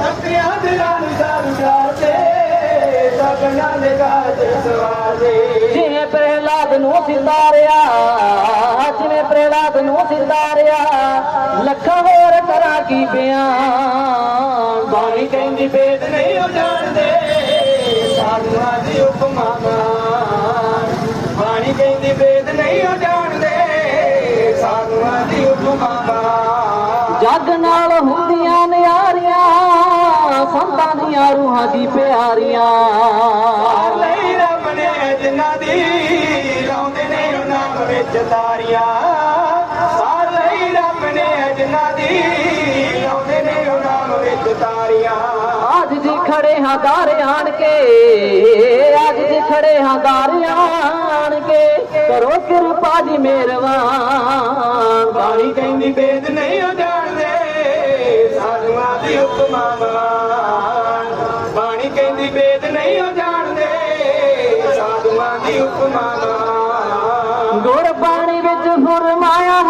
ਸਤਿਆਂ ਦਿਲਾਂ ਨੂੰ ਸਾਰੂ ਜਾਤੇ ਸਗਨਾਂ ਦੇ ਕਾਜ ਸਵਾਰੇ। ਜਿਵੇਂ ਪ੍ਰਹਿਲਾਦ ਨੂੰ ਸਿਤਾਰਿਆ ਜਿਵੇਂ ਪ੍ਰਹਿਲਾਦ ਨੂੰ ਸਿਤਾਰਿਆ ਲੱਖਾਂ ਹੋਰ ਕਰਾਂ ਕੀ ਬਿਆਨ ਬਾਣੀ ਕਹਿੰਦੀ ਵੇਦ ਨਹੀਂ ਉਹ ਜਾਣਦੇ ਸਾਧੂਆਂ ਦੀ ਉਪਮਾ ਮਾਨ ਬਾਣੀ ਕਹਿੰਦੀ ਵੇਦ ਨਹੀਂ ਉਹ ਜਾਣਦੇ ਦੀਆਂ ਰੂਹਾਂ ਦੀ ਪਿਆਰੀਆਂ। ਲਈ ਰੱਬ ਨੇ ਜਿਨ੍ਹਾਂ ਦੀ ਲਾਉਂਦੇ ਨੇ ਉਹਨਾਂ ਵਿੱਚ ਤਾਰੀਆਂ। ਸਾਰ ਲਈ ਰੱਬ ਨੇ ਜਿਨ੍ਹਾਂ ਦੀ ਲਾਉਂਦੇ ਨੇ ਉਹਨਾਂ ਵਿੱਚ ਤਾਰੀਆਂ। ਅੱਜ ਜੀ ਖੜੇ ਹਾਂ ਦਾਰ ਆਣ ਕੇ ਅੱਜ ਜੀ ਖੜੇ ਹਾਂ ਦਾਰ ਆਣ ਕੇ। ਕਰੋ ਕਿਰਪਾ ਜੀ ਮਿਹਰਬਾਨ। ਬਾਣੀ ਕਹਿੰਦੀ ਵੇਦ ਨਹੀਂ ਉਹ ਜਾਣਦੇ ਸਾਧੂਆਂ ਦੀ ਉਪਮਾ ਬਾਣੀ ਕਹਿੰਦੀ ਵੇਦ ਨਹੀਂ ਹੋ ਜਾਣਦੇ। ਸਾਧੂਆਂ ਦੀ ਉਪਮਾ ਮਾਨ ਗੁਰ ਬਾਣੀ ਵਿੱਚ ਫੁਰਮਾਇਆ